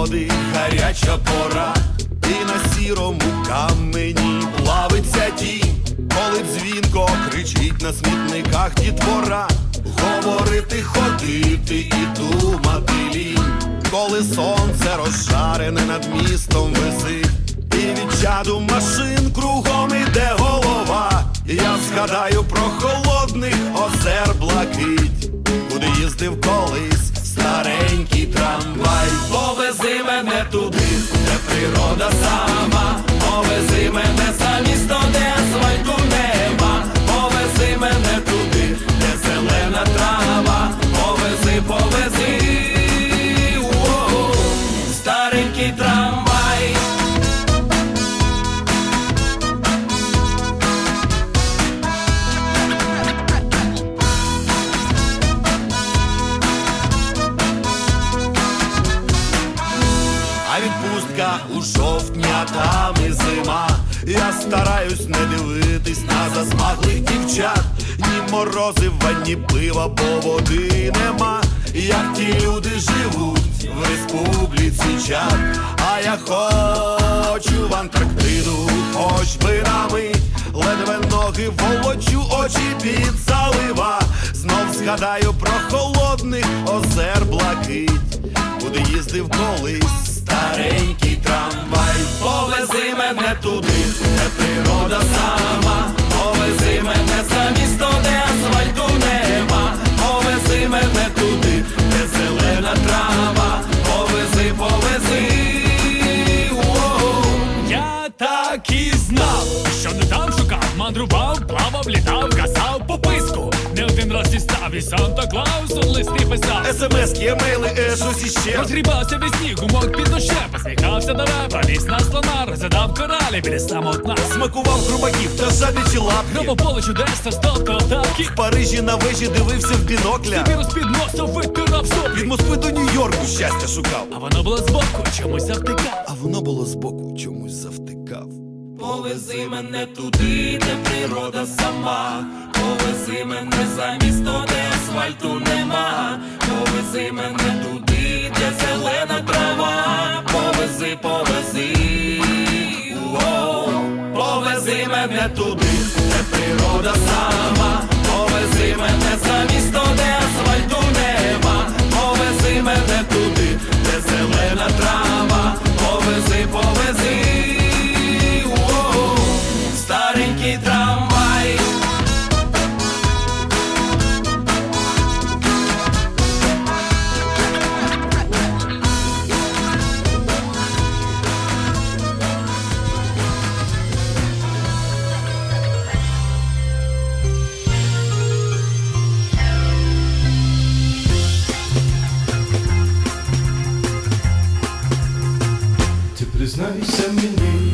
приходить гаряча пора, і на сірому камені плавиться тінь, коли дзвінко кричить на смітниках дітвора, говорити, ходити і думати лінь, коли сонце розжарене над містом висить, і від чаду машин кругом іде голова. Я згадаю про холодних озер блакить, куди їздив колись старенький трамвай. Повези мене туди, де природа сама, стараюсь не дивитись на засмаглих дівчат. Ні морозива, ні пива, бо води нема. Як ті люди живуть в республіці чат. А я хочу в Антарктиду, хоч би на мить Ледве ноги волочу, очі під залива. Знов згадаю про холодних озер блакить, куди їздив колись старенький трамвай. Повези мене туди, де природа сама, повези мене за місто, де асфальту нема, повези мене туди, де зелена трава, повези, повези. Я так і знав, що не там шукав, мандрував, плавав, літав, дістав і Санта Клаусу листи писав. СМС, емейли, е, щось іще. Розгрібався від сніг, гумок під дощем, посміхався до неба, ліс на слона, розглядав коралі біля самотна. Смакував хрумаків та жабічі лапки. Гробо поле чудес та сто ковтавки. В Парижі на вежі дивився в бінокля. Вірус під носа витирав Від. Москви до Нью-Йорку щастя шукав. А воно було збоку, чомусь завтикав. А воно було збоку, чомусь завтикав. Повези мене туди, де природа сама, повези мене за місто, де асфальту нема, повези мене туди, де зелена трава, повези, повези, о, повези мене туди, де природа сама, Ти мені,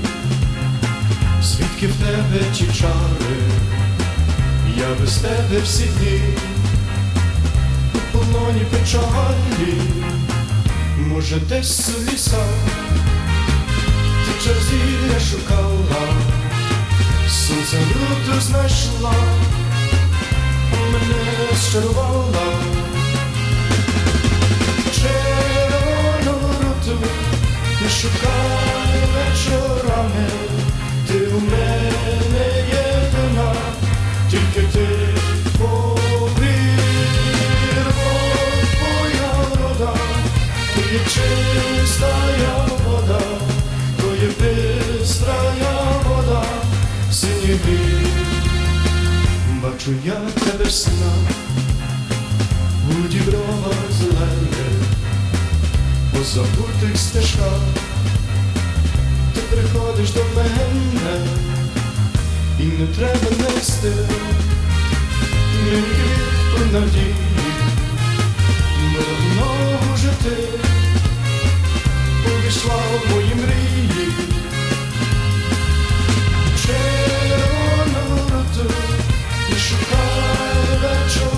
звідки в тебе ті чари, я без тебе всі дні, у полоні печалі, може десь у лісах, ти чарзілля шукала, сонце люту знайшла, мене щарувала. Червону руту шукай чистая вода, то є бистрая вода, синій вір. Бачу я тебе в снах, у діброва зелене, по забутих стежках, ти приходиш до мене, і не треба нести мені квітку надії, Private